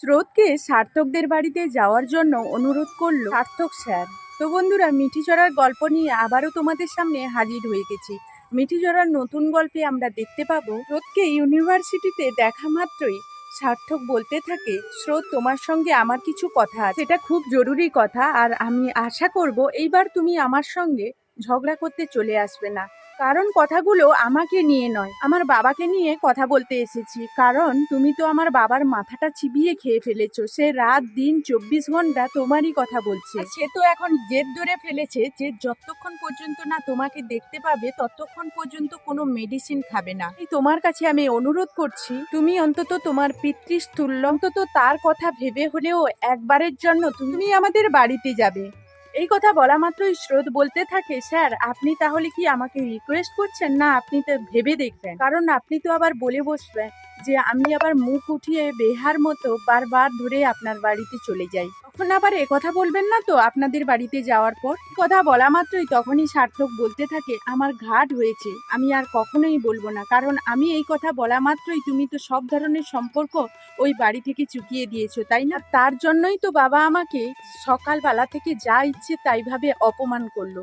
স্রোতকে সার্থকদের বাড়িতে যাওয়ার জন্য অনুরোধ করল সার্থক স্যার। তো বন্ধুরা, মিঠি চড়ার গল্প নিয়ে আবারও তোমাদের সামনে হাজির হয়ে গেছি। মিঠি চড়ার নতুন গল্পে আমরা দেখতে পাবো, স্রোতকে ইউনিভার্সিটিতে দেখা মাত্রই সার্থক বলতে থাকে, স্রোত, তোমার সঙ্গে আমার কিছু কথা আছে। এটা খুব জরুরি কথা, আর আমি আশা করব এইবার তুমি আমার সঙ্গে ঝগড়া করতে চলে আসবে না। কারণ কথাগুলো আমাকে নিয়ে নয়। আমার বাবাকে নিয়ে কথা বলতে এসেছি। কারণ তুমি তো আমার বাবার মাথাটা চিবিয়ে খেয়ে ফেলেছো। সে রাত দিন চব্বিশ ঘণ্টা তোমারই কথা বলছে। সে তো এখন জেদ ধরে ফেলেছে যে যতক্ষণ পর্যন্ত না তোমাকে দেখতে পাবে ততক্ষণ পর্যন্ত কোনো মেডিসিন খাবে না। এই তোমার কাছে আমি অনুরোধ করছি তুমি অন্তত তোমার পিতৃস্থুল্য অন্তত তার কথা ভেবে হলেও একবারের জন্য তুমি আমাদের বাড়িতে যাবে। এই কথা বলা মাত্রই স্রোত বলতে থাকে, স্যার, আপনি তাহলে কি আমাকে রিকোয়েস্ট করছেন? না, আপনি তো ভেবে দেখবেন। কারণ আপনি তো আবার বলে বসবেন যে, আমি আবার মুখ উঠিয়ে বেহার মতো বারবার ধরে আপনার বাড়িতে চলে যাই। তখন আবার এ কথা বলবেন না তো? আপনাদের বাড়িতে যাওয়ার পর কথা বলা মাত্রই তখনই সার্থক বলতে থাকে, আমার ঘাট হয়েছে। আমি আর কখনোই বলব না। কারণ আমি এই কথা বলা মাত্রই তুমি তো সব ধরনের সম্পর্ক ওই বাড়ি থেকে চুকিয়ে দিয়েছ, তাই না? তার জন্যই তো বাবা আমাকে সকালবেলা থেকে যা ইচ্ছে তাই ভাবে অপমান করল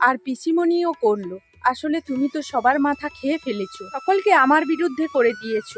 আর পিসিমণিও করল। আসলে তুমি তো সবার মাথা খেয়ে ফেলেছো। সকলকে আমার বিরুদ্ধে করে দিয়েছ।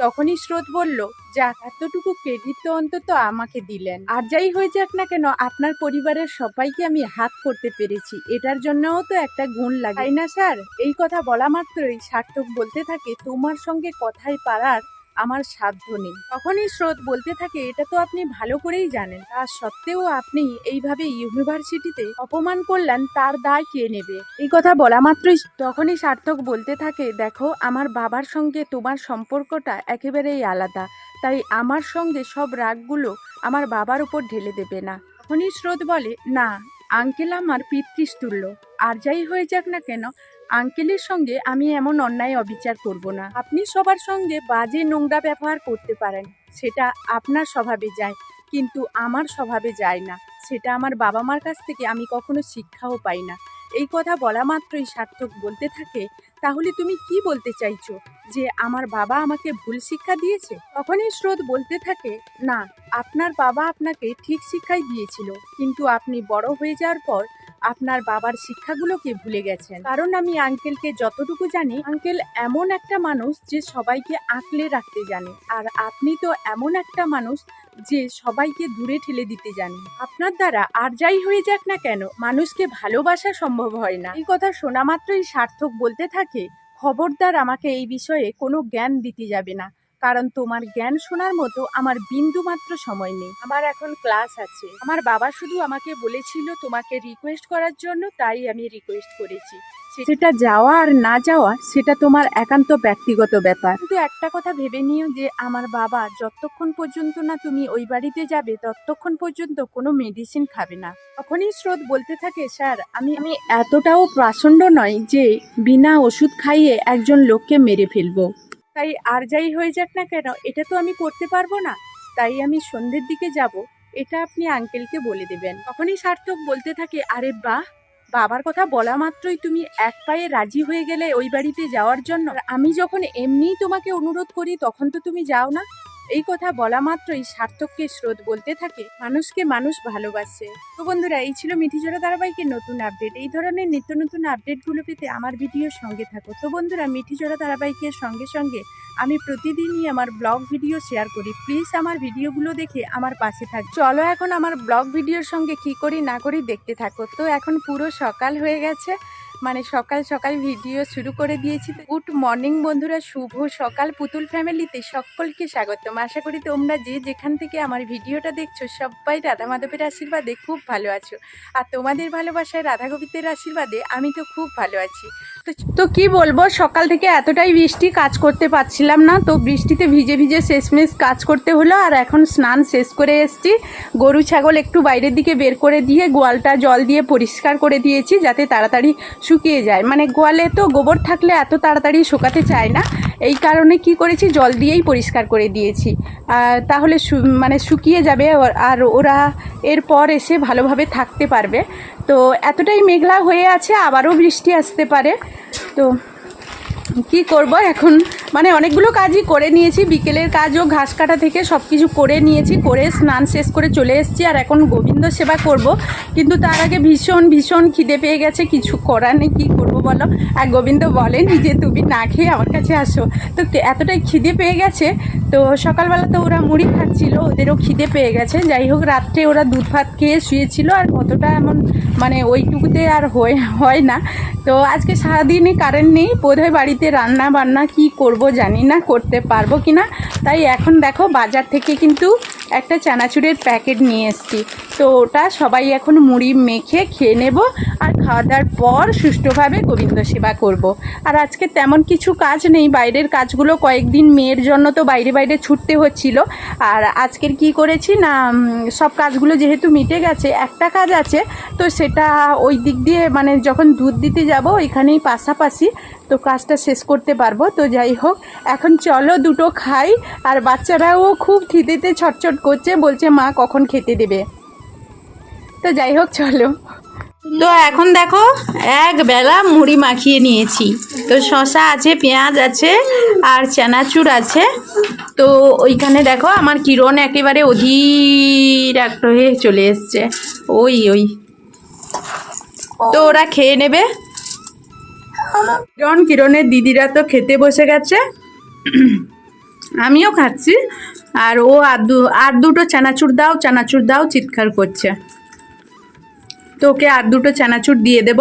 তখনই স্রোত বলল, যাক, এতটুকু ক্রেডিট তো অন্তত আমাকে দিলেন। আর যাই হয়ে যাক না কেন, আপনার পরিবারের সবাইকে আমি হাত করতে পেরেছি। এটার জন্যও তো একটা গুণ লাগে। তাই না, স্যার? এই কথা বলা মাত্রই সার্থক বলতে থাকে, তোমার সঙ্গে কথায় পারার আমার সাধ্য নেই। তখনই স্রোত বলতে থাকে, এটা তো আপনি ভালো করেই জানেন। তা সত্ত্বেও আপনি এইভাবে ইউনিভার্সিটিতে অপমান করলেন, তার দায় কে নেবে? এই কথা বলা মাত্রই তখনই সার্থক বলতে থাকে, দেখো, আমার বাবার সঙ্গে তোমার সম্পর্কটা একেবারেই আলাদা। তাই আমার সঙ্গে সব রাগগুলো আমার বাবার উপর ঢেলে দেবে না। তখনই স্রোত বলে, না, আঙ্কেল আমার পিতৃস্তুল্য আর যাই হয়ে যাক না কেন আঙ্কেলের সঙ্গে আমি এমন অন্যায় অবিচার করব না। আপনি সবার সঙ্গে বাজে নোংরা ব্যবহার করতে পারেন, সেটা আপনার স্বভাবে যায়, কিন্তু আমার স্বভাবে যায় না। সেটা আমার বাবা মার কাছ থেকে আমি কখনো শিক্ষাও পাই না। এই কথা বলা মাত্রই সার্থক বলতে থাকে, তাহলে তুমি কি বলতে চাইছো? যে আমার বাবা আমাকে ভুল শিক্ষা দিয়েছে? তখনই স্রোত বলতে থাকে, না, আপনার বাবা আপনাকে ঠিক শিক্ষাই দিয়েছিল, কিন্তু আপনি বড় হয়ে যাওয়ার পর আপনার বাবার শিক্ষাগুলোকে ভুলে গেছেন? কারণ আমি আঙ্কেলকে যতটুকু জানি আঙ্কেল এমন একটা মানুষ যে সবাইকে আঁকলে রাখতে জানে। আর আপনি তো এমন একটা মানুষ যে সবাইকে দূরে ঠেলে দিতে জানেন আপনার দ্বারা আর যাই হয়ে যাক না কেন, মানুষকে ভালোবাসা সম্ভব হয় না। এই কথা শোনা মাত্রই সার্থক বলতে থাকে, খবরদার আমাকে এই বিষয়ে কোনো জ্ঞান দিতে যাবে না। কারণ তোমার জ্ঞান শোনার মতো আমার বিন্দু মাত্র সময় নেই। আমার এখন ক্লাস আছে। আমার বাবা শুধু আমাকে বলেছিল তোমাকে রিকোয়েস্ট করার জন্য তাই আমি রিকোয়েস্ট করেছি। সেটা যাওয়া আর না যাওয়া সেটা তোমার একান্ত ব্যক্তিগত ব্যাপার। কিন্তু একটা কথা ভেবে নিও যে আমার বাবা যতক্ষণ পর্যন্ত না তুমি ওই বাড়িতে যাবে ততক্ষণ পর্যন্ত কোনো মেডিসিন খাবে না। তখনই স্রোত বলতে থাকে স্যার আমি আমি এতটাও প্রাচণ্ড নয় যে বিনা ওষুধ খাইয়ে একজন লোককে মেরে ফেলব। তাই আর যাই হয়ে যাক না কেন, এটা তো আমি করতে পারব না। তাই আমি সন্ধ্যের দিকে যাব, এটা আপনি আঙ্কেলকে বলে দেবেন। তখনই সার্থক বলতে থাকে, আরে বাহ, বাবার কথা বলা মাত্রই তুমি এক পায়ে রাজি হয়ে গেলে ওই বাড়িতে যাওয়ার জন্য। আমি যখন এমনিই তোমাকে অনুরোধ করি, তখন তো তুমি যাও না। এই কথা বলা মাত্রই সার্থককে স্রোত বলতে থাকে, মানুষকে মানুষ ভালোবাসে। তো বন্ধুরা, এই ছিল মিঠিজোড়া ধারাবাহিকের নতুন আপডেট। এই ধরনের নিত্য নতুন আপডেটগুলো পেতে আমার ভিডিওর সঙ্গে থাকো। তো বন্ধুরা মিঠিজোড়া ধারাবাহিকের সঙ্গে সঙ্গে আমি প্রতিদিনই আমার ব্লগ ভিডিও শেয়ার করি। প্লিজ আমার ভিডিওগুলো দেখে আমার পাশে থাক। চলো এখন আমার ব্লগ ভিডিওর সঙ্গে কি করি না করি দেখতে থাকো। তো এখন পুরো সকাল হয়ে গেছে। মানে সকাল সকাল ভিডিও শুরু করে দিয়েছি। গুড মর্নিং বন্ধুরা, শুভ সকাল। পুতুল ফ্যামিলিতে সকলকে স্বাগতম। আশা করি তোমরা যে যেখান থেকে আমার ভিডিওটা দেখছ, সবাই রাধা মাধবের আশীর্বাদে খুব ভালো আছো। আর তোমাদের ভালোবাসায় রাধা গোবিন্দের আশীর্বাদে আমি তো খুব ভালো আছি। তো কি বলব, সকাল থেকে এতটাই বৃষ্টি কাজ করতে পারছিলাম না। তো বৃষ্টিতে ভিজে ভিজে শেষমেশ কাজ করতে হলো আর এখন স্নান শেষ করে এসছি। গরু, ছাগল একটু বাইরের দিকে বের করে দিয়ে গোয়ালটা জল দিয়ে পরিষ্কার করে দিয়েছি যাতে তাড়াতাড়ি শুকিয়ে যায়। মানে গোয়ালে তো গোবর থাকলে এত তাড়াতাড়ি শুকাতে চায় না। এই কারণে কি করেছি? জল দিয়েই পরিষ্কার করে দিয়েছি। তাহলে মানে শুকিয়ে যাবে আর ওরা এরপর এসে ভালোভাবে থাকতে পারবে। তো এতটাই মেঘলা হয়ে আছে, আবারও বৃষ্টি আসতে পারে। তো কি করব এখন? মানে অনেকগুলো কাজই করে নিয়েছি। বিকেলের কাজও ঘাস কাটা থেকে সব কিছু করে নিয়েছি, করে স্নান শেষ করে চলে এসেছি আর এখন গোবিন্দ সেবা করব। কিন্তু তার আগে ভীষণ ভীষণ খিদে পেয়ে গেছে, কিছু করার নেই, কী করব বলো? আর গোবিন্দ বলেনি যে তুমি না খেয়ে আমার কাছে আসো। তো এতটাই খিদে পেয়ে গেছে তো সকালবেলা তো ওরা মুড়ি খাচ্ছিল, ওদেরও খিদে পেয়ে গেছে। যাই হোক, রাত্রে ওরা দুধ ভাত খেয়ে শুয়েছিল আর কতটা এমন মানে ওইটুকুতে আর হয় হয় না। তো আজকে সারাদিনই কারেন্ট নেই, বোধহয় বাড়িতে রান্না বান্না কি করব জানি না, করতে পারব কিনা তাই এখন দেখো, বাজার থেকে কিন্তু একটা চানাচুরের প্যাকেট নিয়ে এসেছি। তো ওটা সবাই এখন মুড়ি মেখে খেয়ে নেব আর খাওয়া দাওয়ার পর সুষ্ঠুভাবে গোবিন্দ সেবা করব। আর আজকে তেমন কিছু কাজ নেই, বাইরের কাজগুলো কয়েকদিন মেয়ের জন্য তো বাইরে বাইরে ছুটতে হচ্ছিল। আর আজকের কি করেছি না সব কাজগুলো যেহেতু মিটে গেছে, একটা কাজ আছে, তো সেটা ওই দিক দিয়ে মানে যখন দুধ দিতে যাব ওইখানেই পাশাপাশি তো কাজটা শেষ করতে পারব। তো যাই হোক, এখন চলো দুটো খাই। আর বাচ্চারাও খুব খিদেতে ছটছট করছে, বলছে মা কখন খেতে দেবে? তো যাই হোক, চলো। তো এখন দেখো, এক বেলা মুড়ি মাখিয়ে নিয়েছি। তো শশা আছে, পেঁয়াজ আছে, আর চানাচুর আছে। তো ওইখানে দেখো, আমার কিরণ একেবারে অধীর আগ্রহে চলে এসছে। ওই ওই। তো ওরা খেয়ে নেবে। কিরণ, কিরণের দিদিরা তো খেতে বসে গেছে। আমিও খাচ্ছি। আর ও আর দুটো চানাচুর দাও চানাচুর দাও, চিৎকার করছে। তো ওকে আর দুটো চানাচুর দিয়ে দেব।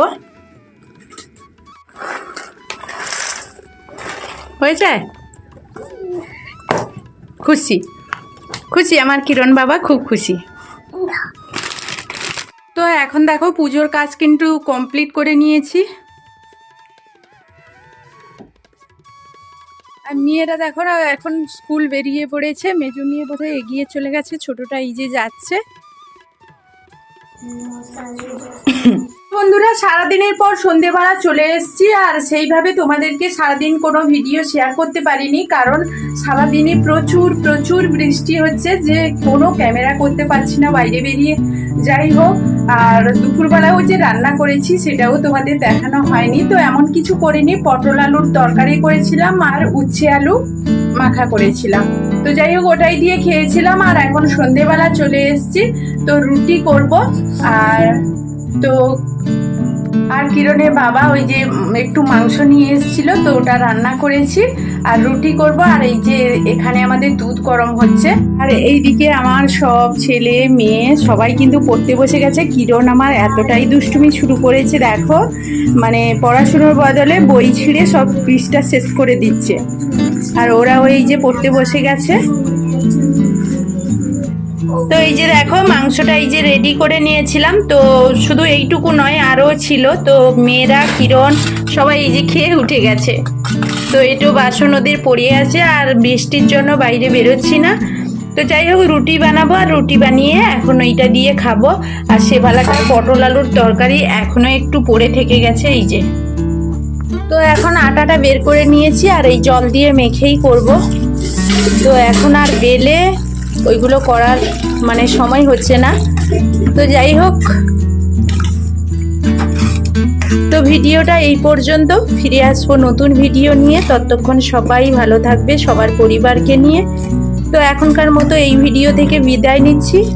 হয়েছে? খুশি। খুশি, আমার কিরণ বাবা খুব খুশি। তো এখন দেখো, পুজোর কাজ কিন্তু কমপ্লিট করে নিয়েছি। আর মেয়েরা দেখো, এখন স্কুল বেরিয়ে পড়েছে। মেজু নিয়ে বোধহয় এগিয়ে চলে গেছে, ছোটটা এই যে যাচ্ছে। বন্ধুরা, সারাদিনের পর সন্ধেবেলা চলে এসেছি আর সেইভাবে তোমাদেরকে সারাদিন কোনো ভিডিও শেয়ার করতে পারিনি কারণ সারাদিনে প্রচুর প্রচুর বৃষ্টি হচ্ছে যে কোনো ক্যামেরা করতে পারছি না বাইরে বেরিয়ে। যাই হোক, আর দুপুরবেলাও যে রান্না করেছি সেটাও তোমাদের দেখানো হয়নি। তো এমন কিছু করিনি, পটল আলুর তরকারি করেছিলাম আর উচ্ছে আলু মাখা করেছিলাম। তো যাই হোক, ওটাই দিয়ে খেয়েছিলাম আর এখন সন্ধেবেলা চলে এসছি। তো রুটি করব। আর তো আর কিরণের বাবা ওই যে একটু মাংস নিয়ে এসেছিল, তো ওটা রান্না করেছি। আর রুটি করব, আর এই যে এখানে আমাদের দুধ গরম হচ্ছে। আর এইদিকে আমার সব ছেলে, মেয়ে, সবাই কিন্তু পড়তে বসে গেছে। কিরণ আমার এতটাই দুষ্টুমি শুরু করেছে, দেখো। মানে পড়াশুনোর বদলে বই ছিঁড়ে সব পৃষ্ঠা শেষ করে দিচ্ছে। আর ওরা ওই যে পড়তে বসে গেছে। তো এই যে দেখো, মাংসটা এই যে রেডি করে নিয়েছিলাম। তো শুধু এইটুকু নয়, আরও ছিল। তো মেয়েরা, কিরণ সবাই এই যে খেয়ে উঠে গেছে। তো একটু বাসন ওদের পড়ে আছে, আর বৃষ্টির জন্য বাইরে বেরোচ্ছি না। তো যাই হোক, রুটি বানাবো, আর রুটি বানিয়ে এখন ওইটা দিয়ে খাব। আর সেবেলাকার পটল আলুর তরকারি এখনও একটু পড়ে থেকে গেছে, এই যে। তো এখন আটাটা বের করে নিয়েছি, আর এই জল দিয়ে মেখেই করব। তো এখন আর বেলে ওইগুলো করার মানে সময় হচ্ছে না। তো যাই হোক। তো ভিডিওটা এই পর্যন্ত। ফিরে আসব নতুন ভিডিও নিয়ে। ততক্ষণ সবাই ভালো থাকবে, সবার পরিবারকে নিয়ে। তো এখনকার মতো এই ভিডিও থেকে বিদায় নিচ্ছি।